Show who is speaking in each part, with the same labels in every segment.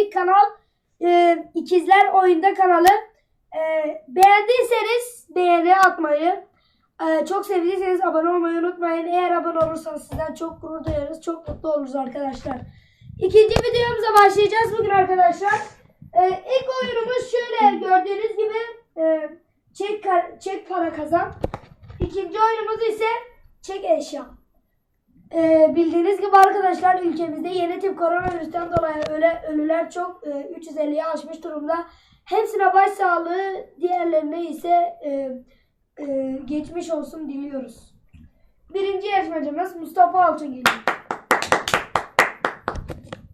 Speaker 1: bir kanal. Ee, İkizler Oyunda kanalı. Ee, beğendiyseniz beğeni atmayı, ee, çok sevdiyseniz abone olmayı unutmayın. Eğer abone olursanız sizden çok gurur duyarız. Çok mutlu oluruz arkadaşlar. İkinci videomuza başlayacağız bugün arkadaşlar. Ee, ilk oyunumuz şöyle gördüğünüz gibi e, çek, çek para kazan. İkinci oyunumuz ise çek eşya. Ee, bildiğiniz gibi arkadaşlar ülkemizde yeni tip koronavirüsten dolayı öyle ölüler çok e, 350'ye aşmış durumda. Hepsine başsağlığı, diğerlerine ise e, e, geçmiş olsun diliyoruz. Birinci yarışmacımız Mustafa Altun geliyor.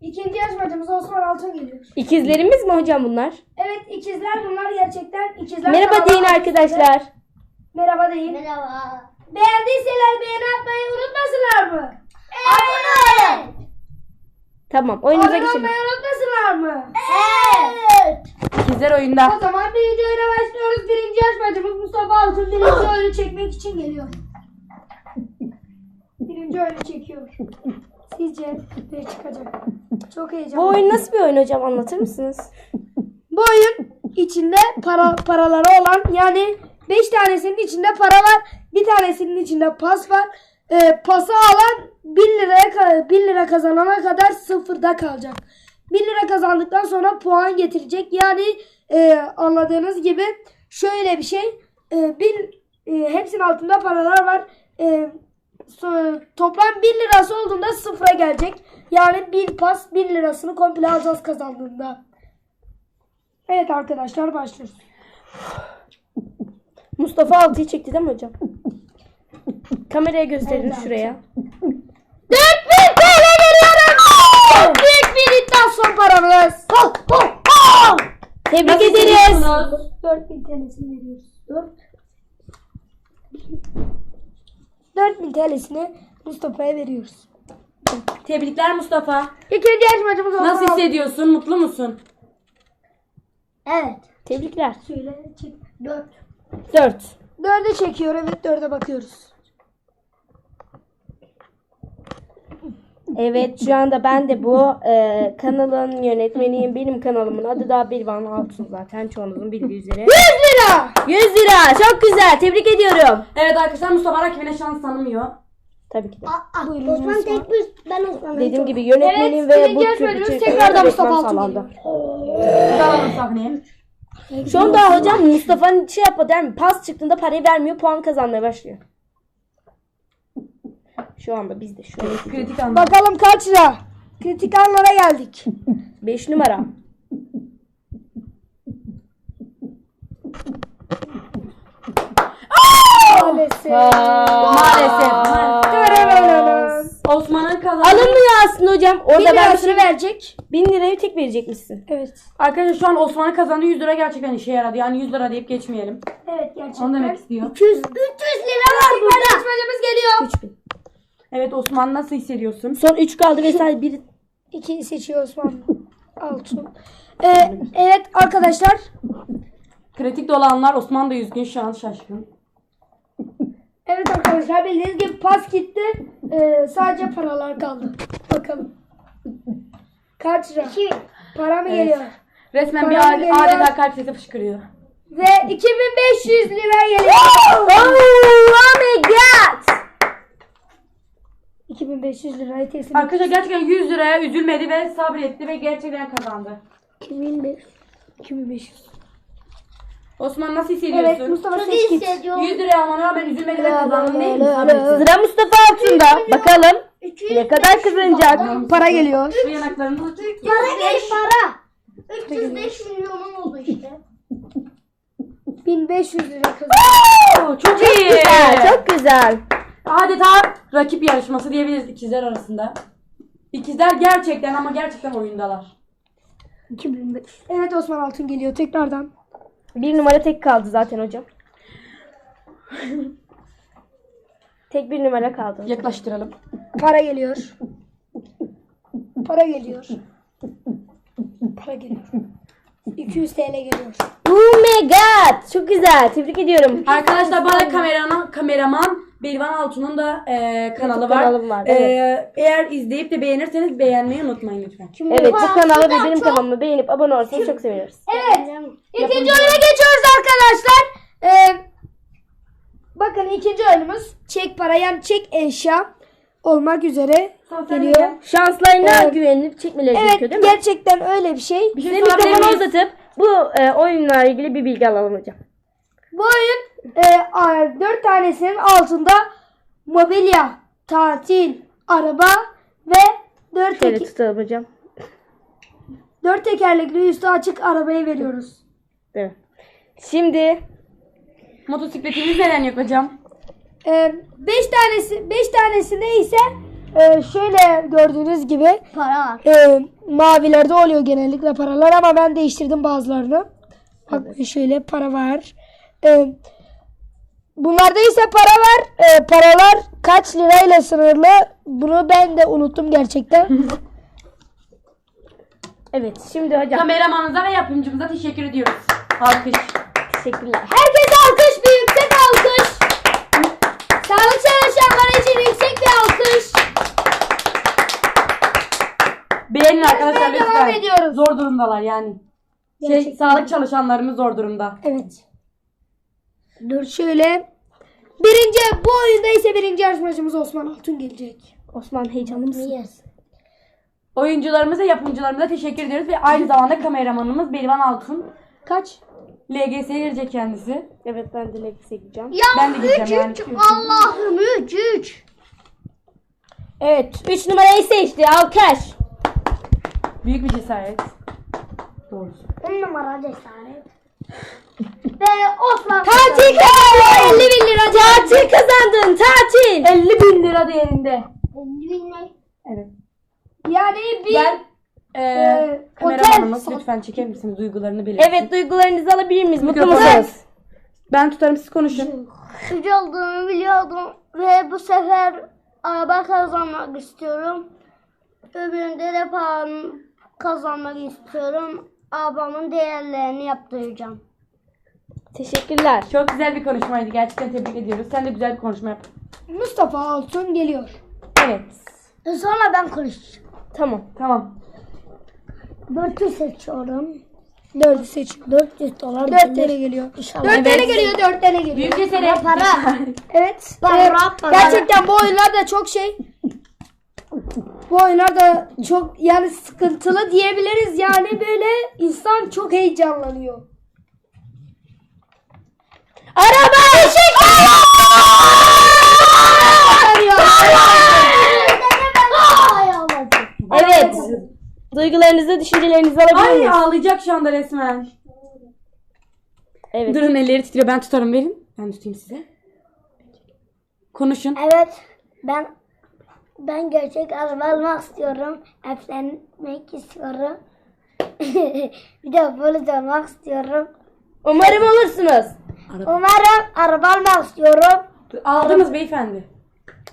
Speaker 1: İkinci yarışmacımız Osman Altun geliyor.
Speaker 2: İkizlerimiz mi hocam bunlar?
Speaker 1: Evet ikizler bunlar gerçekten ikizler.
Speaker 2: Merhaba deyin arkadaşlar.
Speaker 1: Merhaba deyin.
Speaker 3: Merhaba.
Speaker 1: Beğendiyseler beğeni atmayı unutmasınlar mı?
Speaker 3: Abone olun.
Speaker 2: Tamam oyunumuza
Speaker 1: Abone
Speaker 2: geçelim.
Speaker 1: olmayı unutmasınlar mı?
Speaker 3: Evet.
Speaker 2: İkizler oyunda.
Speaker 1: O zaman birinci oyuna başlıyoruz. Birinci yarışmacımız Mustafa Altun birinci oyunu çekmek için geliyor. Birinci oyunu çekiyor. Sizce ne çıkacak? Çok heyecanlı.
Speaker 2: Bu oyun nasıl bir oyun hocam anlatır mısınız?
Speaker 1: Bu oyun içinde para paraları olan yani 5 tanesinin içinde para var. Bir tanesinin içinde pas var. Ee, pası alan 1 liraya ka- 1 lira kazanana kadar sıfırda kalacak. 1 lira kazandıktan sonra puan getirecek. Yani e, anladığınız gibi şöyle bir şey. E, bir, e, hepsinin altında paralar var. E, so- toplam 1 lirası olduğunda sıfıra gelecek. Yani bir pas 1 lirasını komple alacağız kazandığında. Evet arkadaşlar başlıyoruz.
Speaker 2: Mustafa altıyı çekti değil mi hocam? Kameraya gösterin
Speaker 1: Evet,
Speaker 2: şuraya.
Speaker 1: 4000 TL veriyorum. Çok büyük bir iddiasyon paramız.
Speaker 2: Tebrik ederiz.
Speaker 1: 4000 TL'sini veriyoruz. 4 4000 TL'sini Mustafa'ya veriyoruz.
Speaker 4: Tebrikler Mustafa.
Speaker 1: İkinci yarışmacımız Osman
Speaker 4: Nasıl hissediyorsun? Mutlu musun?
Speaker 3: Evet.
Speaker 2: Tebrikler.
Speaker 1: Şöyle çek. 4.
Speaker 2: Dört.
Speaker 1: 4'e çekiyor evet 4'e bakıyoruz.
Speaker 2: Evet şu anda ben de bu e, kanalın yönetmeniyim. Benim kanalımın adı da Bilvan Altun zaten çoğunuzun bildiği üzere.
Speaker 1: 100 lira.
Speaker 2: 100 lira çok güzel tebrik ediyorum.
Speaker 4: Evet arkadaşlar Mustafa rakibine şans tanımıyor.
Speaker 2: Tabii ki de.
Speaker 1: Buyurun
Speaker 3: Osman tek bir ben Osman'ım.
Speaker 2: Dediğim gibi yönetmenim
Speaker 1: Evet,
Speaker 2: ve bu tür
Speaker 1: yarışmacımız
Speaker 2: içerikleri
Speaker 1: tekrardan Mustafa Altun
Speaker 2: sağlandı.
Speaker 4: Tamam sahneye.
Speaker 2: Şu anda hocam Mustafa'nın şey değil mi? Pas çıktığında parayı vermiyor puan kazanmaya başlıyor. Şu anda biz de şu an.
Speaker 4: Kritik anlamda.
Speaker 1: Bakalım kaç lira? Kritik anlara geldik.
Speaker 2: 5 numara.
Speaker 1: Maalesef.
Speaker 4: Maalesef.
Speaker 1: Tırırırırım.
Speaker 4: Osman'ın kazandığı.
Speaker 2: Alınmıyor aslında hocam. Orada ben bir
Speaker 1: lirasını
Speaker 2: şey...
Speaker 1: verecek.
Speaker 2: 1000 lirayı tek verecekmişsin.
Speaker 1: Evet.
Speaker 4: Arkadaşlar şu an Osman'ın kazandığı 100 lira gerçekten işe yaradı. Yani 100 lira deyip geçmeyelim.
Speaker 1: Evet gerçekten.
Speaker 4: Onu demek istiyor.
Speaker 1: 200, 300 lira var burada. Yarışmacımız geliyor.
Speaker 2: 3000.
Speaker 4: Evet Osman nasıl hissediyorsun?
Speaker 2: Son 3 kaldı ve sadece bir
Speaker 1: İkiyi seçiyor Osman. Altın. Ee, evet arkadaşlar.
Speaker 4: Kritik dolanlar Osman da üzgün şu an şaşkın.
Speaker 1: Evet arkadaşlar bildiğiniz gibi pas gitti. Ee, sadece paralar kaldı. Bakalım. Kaç lira? Para mı geliyor?
Speaker 4: Resmen bir ade-
Speaker 1: geliyor.
Speaker 4: adeta kalp sesi fışkırıyor.
Speaker 1: Ve 2500 lira geliyor.
Speaker 2: Oh my god.
Speaker 1: 2500 lirayı teslim
Speaker 4: Arkadaşlar gerçekten 100 liraya üzülmedi ve sabretti ve gerçekten kazandı.
Speaker 1: 2500. 2500.
Speaker 4: Osman nasıl
Speaker 1: Evet
Speaker 4: hissediyorsun?
Speaker 1: Mustafa
Speaker 3: Çok
Speaker 1: seç
Speaker 3: iyi
Speaker 1: git.
Speaker 4: 100
Speaker 3: hissediyorum.
Speaker 4: liraya rağmen rağmen üzülmedi ve kazandın değil mi?
Speaker 2: Sıra Mustafa Altun'da. Bakalım ne kadar kazanacak.
Speaker 1: Para geliyor.
Speaker 4: Bu yanaklarını tut.
Speaker 3: Para geç para. 305 milyonum oldu işte.
Speaker 1: 1500 lira kazandı.
Speaker 4: Oo, Çok iyi.
Speaker 2: Güzel, çok güzel.
Speaker 4: Adeta rakip yarışması diyebiliriz ikizler arasında. İkizler gerçekten ama gerçekten oyundalar.
Speaker 1: 2500. Evet Osman Altun geliyor tekrardan.
Speaker 2: Bir numara tek kaldı zaten hocam. tek bir numara kaldı.
Speaker 4: Yaklaştıralım.
Speaker 1: Para geliyor. Para geliyor. Para geliyor. 200 TL geliyor.
Speaker 2: Oh my god. Çok güzel. Tebrik ediyorum.
Speaker 4: Arkadaşlar bana kameraman, kameraman Berivan Altun'un da e, kanalı var.
Speaker 2: kanalım var,
Speaker 4: E,
Speaker 2: evet.
Speaker 4: eğer izleyip de beğenirseniz beğenmeyi unutmayın lütfen.
Speaker 2: Evet bu kanalı ve benim kanalımı beğenip abone olursanız çok seviniriz.
Speaker 1: Evet. İkinci oyuna geçiyoruz arkadaşlar. Ee, bakın ikinci oyunumuz çek para yani çek eşya olmak üzere geliyor.
Speaker 2: Şanslarına
Speaker 1: Evet.
Speaker 2: güvenilip çekmeleri
Speaker 1: Evet
Speaker 2: gerekiyor değil mi?
Speaker 1: gerçekten öyle bir şey.
Speaker 4: Bir şey
Speaker 2: mikrofonu uzatıp bu e, oyunla ilgili bir bilgi alalım hocam.
Speaker 1: Bu oyun e, a- dört tanesinin altında mobilya, tatil, araba ve dört,
Speaker 2: Şöyle
Speaker 1: tek-
Speaker 2: tutalım hocam.
Speaker 1: dört tekerlekli üstü açık arabayı veriyoruz.
Speaker 2: Evet. Şimdi
Speaker 4: Motosikletimiz neden yok hocam?
Speaker 1: E, beş tanesi beş tanesinde ise e, şöyle gördüğünüz gibi
Speaker 3: Para var.
Speaker 1: e, mavilerde oluyor genellikle paralar ama ben değiştirdim bazılarını. Bak şöyle para var. E, bunlarda ise para var. E, paralar kaç lirayla sınırlı? Bunu ben de unuttum gerçekten.
Speaker 2: evet şimdi hocam
Speaker 4: Kameramanımıza ve yapımcımıza teşekkür ediyoruz. Alkış.
Speaker 2: teşekkürler.
Speaker 1: Herkese alkış, bir yüksek alkış. Sağlık çalışanları için yüksek bir alkış.
Speaker 4: Beğenin arkadaşlar
Speaker 1: Devam
Speaker 4: lütfen.
Speaker 1: ediyoruz.
Speaker 4: Zor durumdalar yani. Şey,
Speaker 1: Gerçekten.
Speaker 4: sağlık çalışanlarımız zor durumda.
Speaker 1: Evet. Dur şöyle. Birinci bu oyunda ise birinci yarışmacımız Osman Altun gelecek.
Speaker 2: Osman heyecanlı mısın?
Speaker 3: Yes.
Speaker 4: Oyuncularımıza, yapımcılarımıza teşekkür ediyoruz ve aynı zamanda kameramanımız Berivan Altun.
Speaker 1: Kaç?
Speaker 4: LGS'ye girecek kendisi.
Speaker 2: Evet ben de Lex'e gideceğim.
Speaker 3: Ya
Speaker 4: Ben de gideceğim
Speaker 3: üç,
Speaker 4: yani.
Speaker 3: üç. Allah'ım üç üç.
Speaker 2: Evet 3 numarayı seçti alkış.
Speaker 4: Büyük bir cesaret. Doğrusu.
Speaker 3: On numara cesaret. Ve Osman.
Speaker 1: Tatil kazandı 50 bin lira.
Speaker 2: Tatil kazandın tatil.
Speaker 4: 50 bin lira değerinde.
Speaker 3: Binler.
Speaker 4: Evet.
Speaker 1: Yani bir
Speaker 4: Gel. Ee,
Speaker 1: Ee,
Speaker 4: kameramanımız
Speaker 1: otel-
Speaker 4: lütfen çeker misiniz duygularını belirtin.
Speaker 2: Evet duygularınızı alabilir miyiz? Mutlu musunuz?
Speaker 4: Ben tutarım siz konuşun.
Speaker 3: Üç olduğumu biliyordum. Ve bu sefer araba kazanmak istiyorum. Öbüründe de param kazanmak istiyorum. Arabamın değerlerini yaptıracağım.
Speaker 2: Teşekkürler.
Speaker 4: Çok güzel bir konuşmaydı. Gerçekten tebrik ediyoruz. Sen de güzel bir konuşma yaptın.
Speaker 1: Mustafa Altun geliyor.
Speaker 4: Evet.
Speaker 3: Sonra ben konuşacağım.
Speaker 2: Tamam.
Speaker 4: Tamam.
Speaker 3: 400 seçiyorum.
Speaker 1: 4'ü seç.
Speaker 3: 400 dolar.
Speaker 1: 4 tane geliyor. 4
Speaker 3: İnşallah.
Speaker 1: tane
Speaker 4: Evet.
Speaker 1: geliyor, 4 tane geliyor.
Speaker 4: Büyük cesaret.
Speaker 3: Para.
Speaker 1: Evet.
Speaker 3: Para, para.
Speaker 1: gerçekten bu oyunlar da çok şey. Bu oyunlar da çok yani sıkıntılı diyebiliriz. Yani böyle insan çok heyecanlanıyor.
Speaker 2: Araba Evet. Duygularınızı, düşüncelerinizi alabilir
Speaker 4: Ay
Speaker 2: miyiz?
Speaker 4: ağlayacak şu anda resmen.
Speaker 2: Evet.
Speaker 4: Durun elleri titriyor. Ben tutarım verin. Ben tutayım size. Konuşun.
Speaker 3: Evet. Ben ben gerçek araba almak istiyorum. Evlenmek istiyorum. bir de polis olmak istiyorum.
Speaker 2: Umarım olursunuz.
Speaker 3: Umarım araba almak istiyorum.
Speaker 4: Aldınız beyefendi.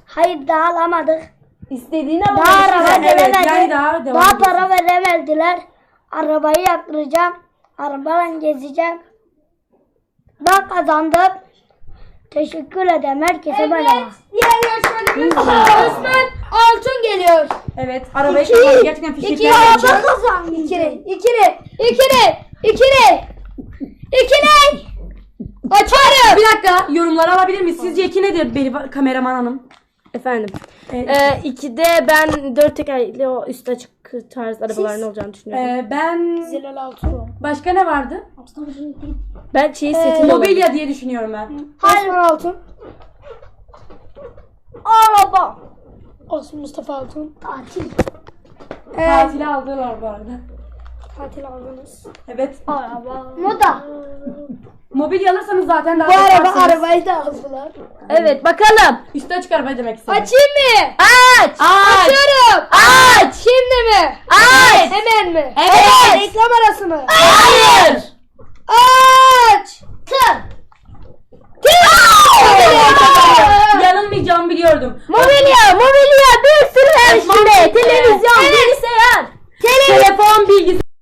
Speaker 3: Hayır daha alamadık.
Speaker 2: İstediğini
Speaker 3: Daha
Speaker 2: alabilirsin.
Speaker 3: araba
Speaker 4: Evet,
Speaker 3: veremedi.
Speaker 4: yani daha devam
Speaker 3: daha para veremediler. Arabayı yaptıracağım. Arabayla gezeceğim. Ben kazandım. Teşekkür ederim herkese merhaba.
Speaker 1: Evet. Diğer yarışmacımız Osman Altun geliyor.
Speaker 4: Evet. Arabayı
Speaker 1: İki.
Speaker 4: kapalı. Gerçekten
Speaker 1: İki
Speaker 4: fişekler
Speaker 1: araba
Speaker 4: geldi.
Speaker 1: kazandı. İkili, ikili, ikili, ikili, ikili. Açarım.
Speaker 4: Bir dakika. Yorumları alabilir miyiz? Sizce iki nedir Beri kameraman hanım?
Speaker 2: Efendim.
Speaker 4: Evet.
Speaker 2: Ee, ikide ben dört tekerlekli o üst açık tarz arabaların olacağını düşünüyorum.
Speaker 4: Ee, ben
Speaker 1: Zelal Altun.
Speaker 4: başka ne vardı?
Speaker 2: ben şey setini olabilir.
Speaker 4: Mobilya diye düşünüyorum ben.
Speaker 1: Osman Altun.
Speaker 3: Araba.
Speaker 1: Osman Mustafa Altun.
Speaker 3: Tatil.
Speaker 1: Ee,
Speaker 4: Tatile aldılar bu arada.
Speaker 1: tatil aldınız.
Speaker 4: Evet.
Speaker 3: Araba. Moda.
Speaker 4: Mobilya alırsanız zaten daha
Speaker 1: Bu araba arabayı da aldılar.
Speaker 2: Evet bakalım.
Speaker 4: Üstü açık araba demek istedim.
Speaker 1: Açayım mı?
Speaker 2: Aç. Aç.
Speaker 1: Açıyorum.
Speaker 2: Aç.
Speaker 1: Şimdi mi?
Speaker 2: Aç.
Speaker 1: Hemen mi?
Speaker 2: Evet.
Speaker 1: Reklam arası mı?
Speaker 2: Hayır.